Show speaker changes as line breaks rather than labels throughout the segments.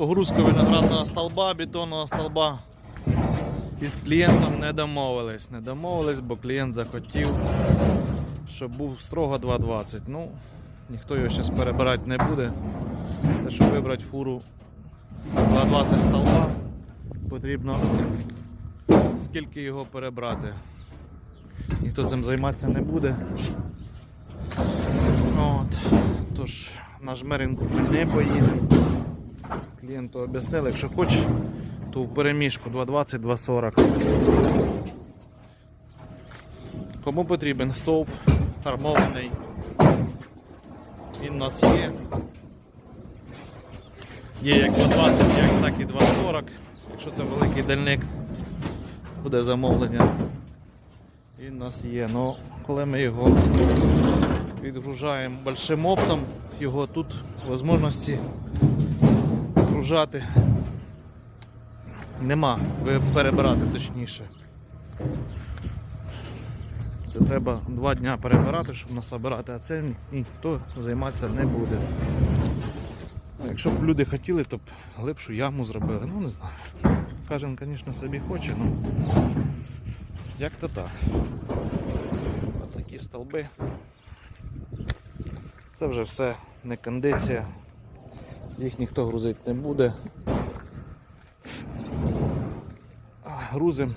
Погрузка виноградного столба, бетонного столба. Із клієнтом не домовились. Не домовились, бо клієнт захотів, щоб був строго 2,20. Ну, ніхто його зараз перебирати не буде. Це щоб вибрати фуру 2,20 столба, потрібно скільки його перебрати. Ніхто цим займатися не буде. От. Тож на жмеринку ми не поїдемо. Клієнту об'яснили, якщо хочеш, то в переміжку 2,20, 2,40. Кому потрібен стовп армований, він у нас є. Є як 2,20, як так і 2,40. Якщо це великий дальник, буде замовлення. Він у нас є. Ну, коли ми його відгружаємо большим оптом, його тут можливості відгружати нема. Перебирати точніше. Це треба два дня перебирати, щоб насобирати, а ні- ніхто займатися не буде. Якщо б люди хотіли, то б глибшу яму зробили. Ну не знаю. Кожен, звісно, собі хоче, ну як то так. Отакі столби. Це вже все не кондиція. Їх ніхто грузити не буде. Грузим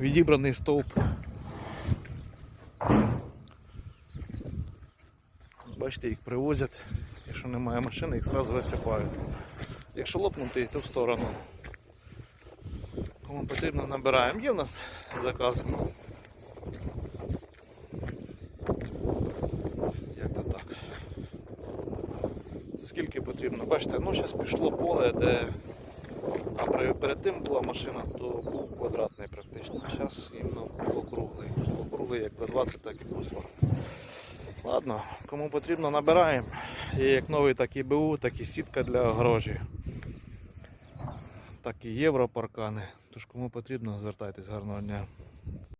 відібраний стовп. Бачите, їх привозять. Якщо немає машини, їх одразу висипають. Якщо лопнути, то в сторону. Кому потрібно набираємо. Є в нас закази. Ну, як то так. Це скільки потрібно? Бачите, ну зараз пішло поле, де а перед тим була машина, то був квадратний практично. Зараз іменно округлий. Округлий як до 20, так і пішло. Ладно, кому потрібно набираємо. Є як новий, так і БУ, так і сітка для огорожі. Так і європаркани. Тож кому потрібно, звертайтесь гарного дня.